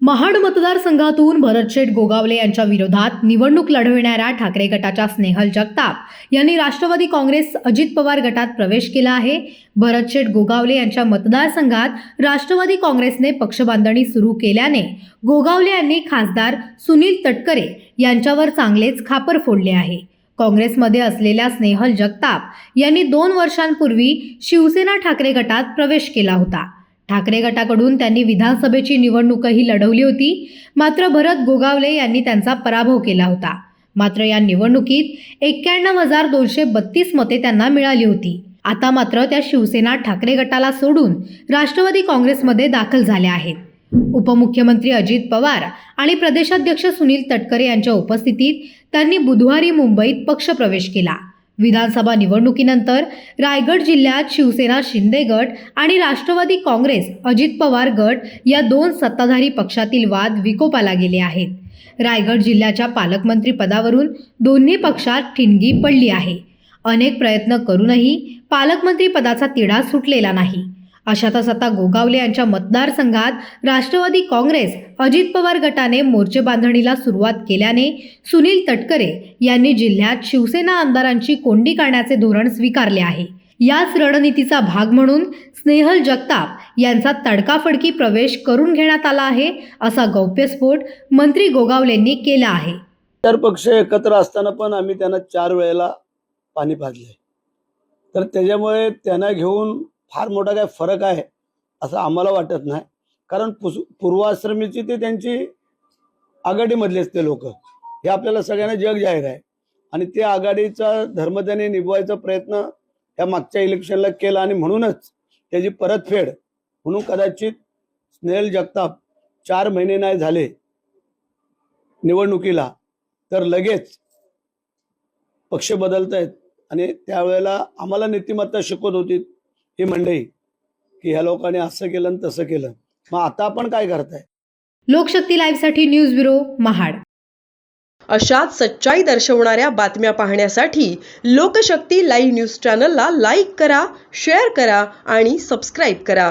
महाड मतदारसंघातून भरतशेठ गोगावले यांच्या विरोधात निवडणूक लढविणाऱ्या ठाकरे गटाच्या स्नेहल जगताप यांनी राष्ट्रवादी काँग्रेस अजित पवार गटात प्रवेश केला आहे. भरतशेठ गोगावले यांच्या मतदारसंघात राष्ट्रवादी काँग्रेसने पक्षबांधणी सुरू केल्याने गोगावले यांनी खासदार सुनील तटकरे यांच्यावर चांगलेच खापर फोडले आहे. काँग्रेसमध्ये असलेल्या स्नेहल जगताप यांनी दोन वर्षांपूर्वी शिवसेना ठाकरे गटात प्रवेश केला होता. ठाकरे गटाकडून त्यांनी विधानसभेची निवडणूकही लढवली होती. मात्र भरत गोगावले यांनी त्यांचा पराभव केला होता. मात्र या निवडणुकीत एक्क्याण्णव हजार दोनशे बत्तीस मते त्यांना मिळाली होती. आता मात्र त्या शिवसेना ठाकरे गटाला सोडून राष्ट्रवादी काँग्रेसमध्ये दाखल झाल्या आहेत. उपमुख्यमंत्री अजित पवार आणि प्रदेशाध्यक्ष सुनील तटकरे यांच्या उपस्थितीत त्यांनी बुधवारी मुंबईत पक्षप्रवेश केला. विधानसभा निवडणुकीनंतर रायगड जिल्ह्यात शिवसेना शिंदे गट आणि राष्ट्रवादी काँग्रेस अजित पवार गट या दोन सत्ताधारी पक्षातील वाद विकोपाला गेले आहेत. रायगड जिल्ह्याच्या पालकमंत्री पदावरून दोन्ही पक्षात ठिणगी पडली आहे. अनेक प्रयत्न करूनही पालकमंत्री पदाचा तिढा सुटलेला नाही. अशातच आता गोगावले यांच्या मतदारसंघात राष्ट्रवादी काँग्रेस अजित पवार गटाने मोर्चे बांधणीला सुरुवात केल्याने सुनील तटकरे यांनी जिल्ह्यात शिवसेना आमदारांची कोंडी काढण्याचे धोरण स्वीकारले आहे. याच रणनीतीचा भाग म्हणून स्नेहल जगताप यांचा तडकाफडकी प्रवेश करून घेण्यात आला आहे असा गौप्यस्फोट मंत्री गोगावलेंनी केला आहे. तर पक्ष एकत्र असताना पण आम्ही त्यांना चार वेळेला पाणी पाजले तर त्याच्यामुळे त्यांना घेऊन फार मोठा काय फरक आहे असं आम्हाला वाटत नाही. कारण पुस पूर्वाश्रमीची ते त्यांची आघाडीमधलेच ते लोक. हे आपल्याला सगळ्यांना जग जाहीर आहे. आणि ते आघाडीचा धर्म त्यांनी निभवायचा प्रयत्न या मागच्या इलेक्शनला केला आणि म्हणूनच त्याची परतफेड म्हणून कदाचित स्नेहल जगताप चार महिने नाही झाले निवडणुकीला तर लगेच पक्ष बदलत आहेत आणि त्यावेळेला आम्हाला नीतिमत्ता शिकवत होती. ही मंडळी की ह्या लोकांनी असं केलं आणि तसं केलं. मग आता आपण काय करताय? लोकशक्ती लाईव्हसाठी न्यूज ब्युरो महाड. अशाच सच्चाई दर्शवणाऱ्या बातम्या पाहण्यासाठी लोकशक्ती लाईव्ह न्यूज चॅनलला लाईक करा शेअर करा आणि सबस्क्राईब करा.